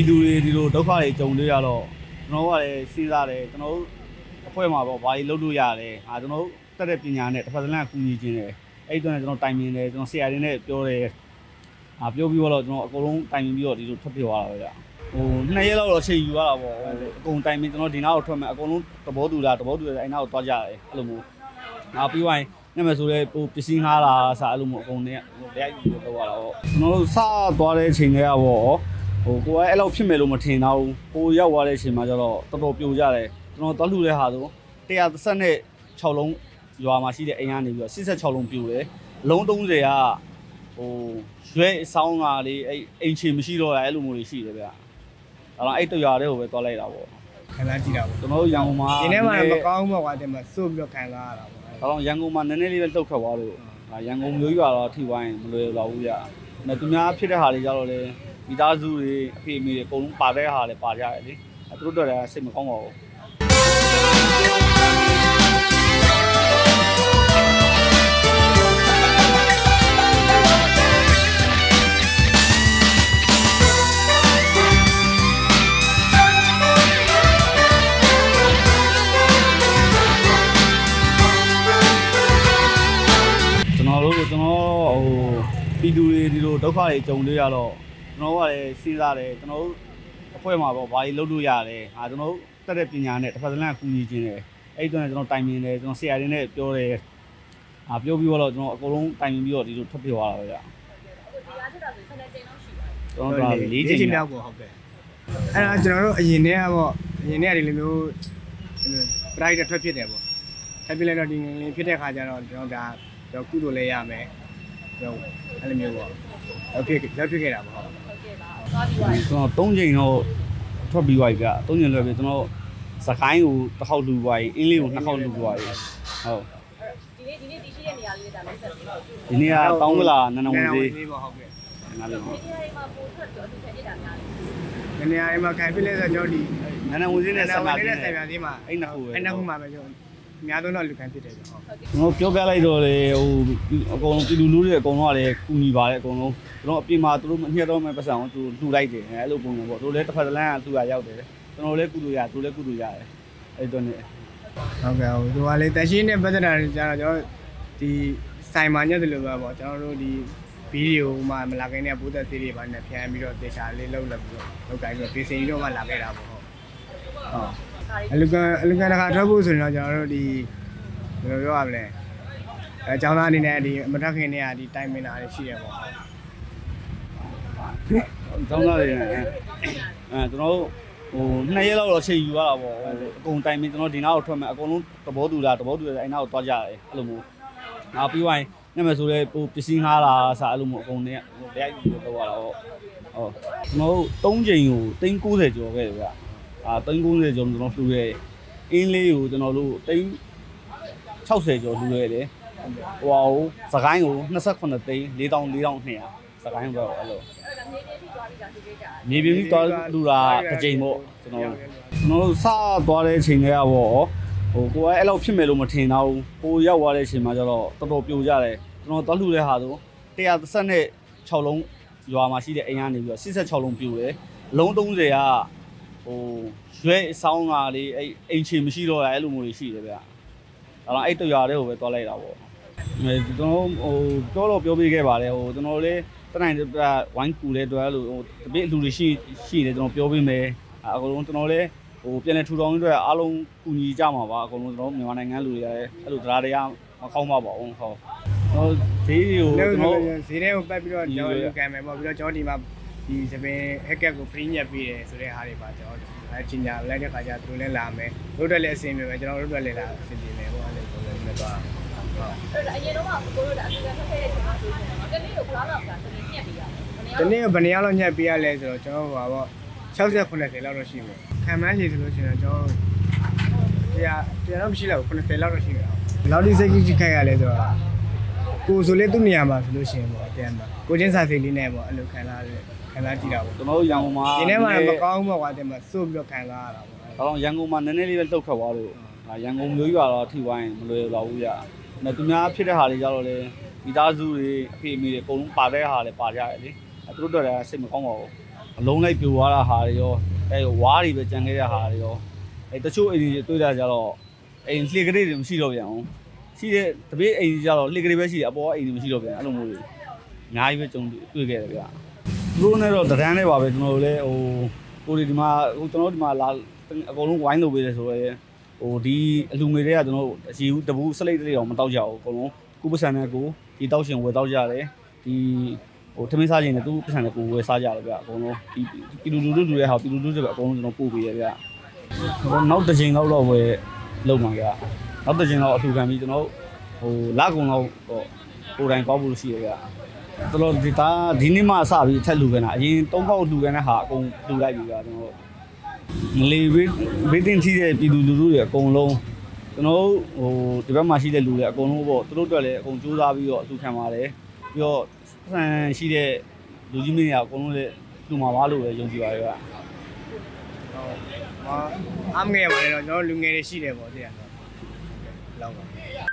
ပြည်သူတွေဒီလိုဒုက္ခတွေကြုံတွေ့ရတော့ကျွန်တော်တို့ကလည်းစဉ်းစားတယ်ကျွန်တော်တို့အဖွဲ့မှာပေါ့ဘာကြီးလုပ်လို့ရတယ်ဟာကျွန်တော်တို့တက်တဲ့ပညာနဲ့တစ်ဖက်တစ်လမ်းကူညီခြင်းတယ်အဲ့ဒီတော့ကျွန်တော်တိုင်ပင်တယ်ကျွန်တော်ဆရာတွေနဲ့ပြောတယ်ဟာပြောပြီးတော့ကျွန်တော်အကုန်လုံးတိုင်ပင်ပြီးတော့ဒီလိုထွက်ပြေးသွားတာပဲကြာဟိုနှစ်ရက်လောက်တော့ချိန်ယူရတာပေါ့အကုန်တိုင်ပင်ကျွန်တော်ဒီနောက်ကိုထွက်မယ်အကုန်လုံးသဘောတူတာသဘောတူတယ်အဲ့နောက်ကိုသွားကြတယ်အဲ့လိုမျိုးနောက်ပြီးရင်ညမယ်ဆိုလဲဟိုပစ္စည်းငှားတာစားအဲ့လိုမျိုးအကုန်နဲ့တရားယူပြီးတော့သွားတာပေါ့ကျွန်တော်တို့စသွားတဲ့အချိန်တွေကပေါ့ ဟိုကိုကအဲ့လောက်ဖြစ်မယ်လို့မထင်တော့ဘူးကိုရောက်သွားတဲ့အချိန်မှာကျတော့တော်တော်ပြိုကြတယ်ကျွန်တော်သွားလှူတဲ့ဟာဆို130နဲ့6လုံးရွာမှာရှိတဲ့အိမ်ကနေပြီးတော့86လုံးပြိုတယ်လုံး30ကဟိုရွဲအဆောင်ကလေးအဲ့အိမ်ချင်မရှိတော့တာအဲ့လိုမျိုးတွေရှိတယ်ဗျဒါတော့အဲ့တရွာတွေကိုပဲသွားလိုက်တာပေါ့ခံစားကြည့်တာပေါ့ကျွန်တော်တို့ရန်ကုန်မှာဒီနေ့မှမကောင်းဘူးပေါ့ကွာတဲ့မှာစိုးပြီးတော့ခံစားရတာပေါ့ဒါတော့ရန်ကုန်မှာနည်းနည်းလေးပဲလှုပ်ခတ်သွားလို့ဒါရန်ကုန်မျိုးရွာတော့ထိပိုင်းမလွယ်တော့ဘူးဗျဒါသူများဖြစ်တဲ့ဟာတွေကြတော့လေ မိသားစုတွေအဖေအမေတွေအကုန်လုံးပါတဲ့ဟာတွေပါကြတယ်လေအဲသူတို့တို့လည်းစိတ်မကောင်းပါဘူးကျွန်တော်တို့ကျွန်တော်ဟိုပြည်သူတွေဒီလိုဒုက္ခတွေကြုံတွေ့ရတော့ ကျွန်တော်တို့ကလည်းစဉ်းစားတယ်ကျွန်တော်တို့အဖွဲ့မှာပေါ့ဘာကြီးလုပ်လို့ရတယ်ဟာကျွန်တော်တို့တက်တဲ့ပညာနဲ့တစ်ဖက်တစ်လမ်းကူညီခြင်းတယ်အဲ့ဒီတော့ကျွန်တော်တိုင်ပင်တယ်ကျွန်တော်ဆရာတွေနဲ့ပြောတယ်ဟာပြောပြီးတော့ကျွန်တော်အကုန်လုံးတိုင်ပင်ပြီးတော့ဒီလိုထွက်ပြေးသွားတာပဲကြာကျွန်တော်တို့၄ချိန်မြောမြောက်က်ပေါ့ဟုတ်ကဲ့အဲ့ဒါကျွန်တော်တို့အရင်တည်းကပေါ့အရင်တည်းကဒီလိုမျိုးပရိုက်ထွက်ဖြစ်တယ်ပေါ့ထွက်ဖြစ်လိုက်တော့ဒီငလင်းဖြစ်တဲ့ခါကျတော့ကျွန်တော်ဒါကျွန်တော်ကုသိုလ်လည်းရမယ်ကျွန်တော်အဲ့လိုမျိုးပေါ့ လောက်ဖြစ်လောက်ဖြစ်ခဲ့တာပေါ့ဟုတ်ကျွန်တော်၃ချိန်တော့ထွက်ပြီးသွားပြီဗျ၃ချိန်လွယ်ပြီကျွန်တော်စကိုင်းကိုတစ်ခေါက်လူသွားပြီအင်းလေးကိုနှစ်ခေါက်လူသွားပြီဟုတ်ဒီနေ့ဒီနေ့ဒီရှိတဲ့နေရာလေးတွေဒါမျိုးဆက်ပြီးတော့ဒီဒီနေ့ကတောင်းကလာနန်းတော်ဝင်သေးသေးပေါ့ဟုတ်ကဲ့နားလည်ပါနေရာတွေမှာပို့ထွက်တော့အတူချက်နေတာများတယ်ဒီနေရာတွေမှာခံဖြစ်လဲဆိုတော့ကျွန်တော်ဒီနန်းတော်ဝင်သေးနဲ့ဆက်ပါနေသေးနဲ့တယ်ဆိုင်ပြန်သေးမှာအဲ့နှစ်ခုပဲအဲ့နှစ်ခုမှာပဲကျွန်တော် အများဆုံးတော့လူခံဖြစ်တယ်ကျွန်တော်ကျွန်တော်ပြောပြလိုက်တော့လေဟိုအကုန်လုံးပြည်လူလူတွေအကုန်လုံးကလည်းကူညီပါတယ်အကုန်လုံးကျွန်တော်အပြင်မှာသူတို့မညှက်တော့မဲ့ပတ်စံကိုသူလှူလိုက်တယ်အဲ့လိုပုံစံပေါ့သူတို့လည်းတစ်ဖက်တစ်လမ်းကလှူရရောက်တယ်ကျွန်တော်လည်းကုလူရသူလည်းကုလူရတယ်အဲ့တော့နေဟုတ်ကဲ့ဟိုသူကလေတရှိနဲ့ပတ်သက်တာကျတော့ကျွန်တော်ဒီဆိုင်မှာညက်တယ်လို့ပဲပေါ့ကျွန်တော်တို့ဒီဗီဒီယိုမှာမလာခင်တဲ့ပိုးသက်သေးတွေပါနဲ့ဖျန်ပြီးတော့တေချာလေးလောက်လက်ပြီးတော့လောက်တိုင်းပြီးတော့ပြင်ဆင်ပြီးတော့မှလာခဲ့တာပေါ့ဟုတ်ဟုတ် အလူကန်အလူကန်တစ်ခါထွက်ဖို့ဆိုရင်တော့ကျွန်တော်တို့ဒီဘယ်လိုပြောရမလဲအဲကျောင်းသားအနေနဲ့ဒီမထက်ခင်တွေကဒီတိုင်မင်တာတွေရှိတယ်ပေါ့ဟုတ်တောင်းသားတွေနဲ့အဲကျွန်တော်တို့ဟိုနှစ်ရက်လောက်တော့ချိန်ယူရတာပေါ့အကုန်တိုင်မင်းကျွန်တော်ဒီနောက်ကိုထွက်မယ်အကုန်လုံးသဘောတူတာသဘောတူတယ်အဲ့နောက်ကိုသွားကြတယ်အဲ့လိုမျိုးနောက်ပြီးရင်ညမယ်ဆိုလဲဟိုပစ္စည်းငှားတာစားအဲ့လိုမျိုးအကုန်နဲ့တရားယူပြီးတော့သွားတာပေါ့ဟုတ်ကျွန်တော်တို့၃ချိန်ကို390ကျော်ခဲ့တယ်ဗျ အာ390ကျော်ကျွန်တော်လှူရဲအင်းလေးကိုကျွန်တော်တို့360ကျော်လှူရဲတယ်ဟိုဟိုစကိုင်းကို28သိန်း4400စကိုင်းတော့အဲ့လိုအဲ့ဒါနေနေထိသွားပြီးတာဒီကိစ္စမြေပြင်ပြီးသွားလူတာတစ်ချိန်ပေါ့ကျွန်တော်ကျွန်တော်တို့စသွားတဲ့အချိန်တွေကပေါ့ဟိုကိုကအဲ့လောက်ဖြစ်မယ်လို့မထင်တော့ဘူးကိုရောက်သွားတဲ့အချိန်မှာကျတော့တော်တော်ပြိုကြတယ်ကျွန်တော်သွားလှူတဲ့ဟာဆို130နဲ့6လုံးရွာမှာရှိတဲ့အိမ်ကနေပြီးတော့86လုံးပြိုတယ်လုံး30က ဟိုရွဲအဆောင်ကလေးအဲ့အိမ်ချင်မရှိတော့တာအဲ့လိုမျိုးတွေရှိတယ်ဗျဒါတော့အဲ့တရွာတွေကိုပဲသွားလိုက်တာပေါ့အဲကျွန်တော်ဟိုပြောတော့ပြောပြခဲ့ပါတယ်ဟိုကျွန်တော်လေးတနိုင်တပြဝိုင်းကူတဲ့အတွက်လို့ဟိုတပည့်လူတွေရှိရှိတယ်ကျွန်တော်ပြောပေးမယ်အကုန်လုံးကျွန်တော်လည်းဟိုပြန်လည်ထူထောင်ရတဲ့အားလုံးကူညီကြမှာပါအကုန်လုံးကျွန်တော်မြန်မာနိုင်ငံလူတွေလည်းအဲ့လိုတရားတရားမကောင်းပါပါဘူးဟုတ်ဟိုဈေးတွေကိုကျွန်ကျွန်တော်တော်ဈေးထဲကိုပတ်ပြီးတော့ကျွန်တော်လူကံမယ်ပေါ့ပြီးတော့ကျွန်တော်ဒီမှာ ဒီစပင်ဟက်ကက်ကို free ညက်ပေးတယ်ဆိုတဲ့ဟာတွေပါကျွန်တော်အဲချင်းညာလိုက်တဲ့ခါကျသူတို့လည်းလာမယ်တို့တက်လည်းအဆင်ပြေမယ်ကျွန်တော်တို့တက်လည်းလာအဆင်ပြေမယ်ပေါ့အဲ့လိုပုံစံမျိုးသွားဟုတ်အဲ့ဒါအရင်တော့ကကိုတို့ဒါအတူတူထွက်ခဲ့တဲ့အချိန်မှာဆိုရင်တော့တနေ့ကိုဘလားတော့ကတနေ့ညက်ပြီးရတယ်ဒီနေ့ဘယ်နှစ်ယောက်လောက်ညက်ပေးရလဲဆိုတော့ကျွန်တော်ဟိုပါပေါ့60 90လောက်တော့ရှိမယ်ခံမှန်းရည်ဆိုလို့ရှိရင်ကျွန်တော်တရားတရားတော့မရှိလောက်90လောက်တော့ရှိမယ်ဘယ်လောက်ဒီစိတ်ကြီးခိုက်ရလဲဆိုတော့ ကိုယ်ဆိုလေသူ့နေရာမှာဆိုလို့ရှိရင်ပေါ့တရားမှာကိုချင်းစာစိတ်လေးနဲ့ပေါ့အဲ့လိုခံစားရခံစားကြည့်တာပေါ့ကျွန်တော်တို့ရန်ကုန်မှာဒီနေ့မှမကောင်းဘူးပေါ့ကွာတဲ့မှာစိုးပြီးတော့ခံစားရတာပေါ့ဒါတော့ရန်ကုန်မှာနည်းနည်းလေးပဲလှုပ်ခတ်သွားလို့ဒါရန်ကုန်မျိုးရွာတော့ထိဝိုင်းမလွယ်တော့ဘူးဗျ။ဒါသူများဖြစ်တဲ့ဟာတွေကြတော့လေမိသားစုတွေအဖေအမေတွေအကုန်လုံးပါတဲ့ဟာတွေပါကြတယ်လေ။အဲသူတို့တို့လည်းစိတ်မကောင်းပါဘူးအလုံးလိုက်ပြိုသွားတာဟာတွေရောအဲဝါးတွေပဲကြံခဲ့တဲ့ဟာတွေရောအဲတချို့အိမ်တွေတွေ့တာကြတော့အိမ်လှေကလေးတွေမရှိတော့ပြန်အောင် ရှိတဲ့တပည့်အိမ်ကြီးကြတော့လှေကလေးပဲရှိတယ်အပေါ်ကအိမ်တွေမရှိတော့ပြန်အဲ့လိုမျိုးတွေအများကြီးပဲကြုံတွေ့ခဲ့တယ်ဗျသူတို့နဲ့တော့တရန်နဲ့ပါပဲကျွန်တော်တို့လည်းဟိုကိုဒီဒီမှာဟိုကျွန်တော်တို့ဒီမှာလာအကုန်လုံးဝိုင်းလုပ်ပေးတယ်ဆိုတော့ဟိုဒီအလူငွေတွေကကျွန်တော်တို့အစီဘူးတဘူးစလိတ်တလေးတော့မတောက်ကြဘူးအကုန်လုံးကုပစံနဲ့ကိုဒီတောက်ရှင်ဝယ်တောက်ကြတယ်ဒီဟိုထမင်းစားခြင်းနဲ့သူပစံနဲ့ကိုဝယ်စားကြတယ်ဗျအကုန်လုံးဒီပြည်လူလူလူတွေဟာပြည်လူလူတွေပဲအကုန်လုံးကျွန်တော်ပို့ပေးရဗျဟိုနောက်တစ်ချိန်တော့တော့ဝယ်လုပ်မှာဗျ နောက်တစ်ချိန်တော့အထူခံပြီးကျွန်တော်ဟိုလကုံတော့ဟိုကိုယ်တိုင်ကောက်ဖို့ရှိရဗျတော်တော်ဒီသားဒီနေ့မှစပြီးထက်လူခဲ့တာအရင်၃ခေါက်လူခဲ့တဲ့ဟာအကုန်လူလိုက်ပြီဗျကျွန်တော်လေဘေးဘေးတင်ထိတဲ့ပြည်သူလူထုတွေအကုန်လုံးကျွန်တော်တို့ဟိုဒီဘက်မှာရှိတဲ့လူတွေအကုန်လုံးပေါ့သူတို့အတွက်လည်းအကုန်စူးစမ်းပြီးတော့အထူခံပါတယ်ပြီးတော့ဆန်ရှိတဲ့လူကြီးမင်းတွေအကုန်လုံးလည်းလူမှာပါလို့ပဲယုံကြည်ပါရဲ့ဗျဟုတ်ဟာအမငယ်ပါလေတော့ကျွန်တော်လူငယ်တွေရှိတယ်ပေါ့တဲ့ ကတော့လောက်ပါ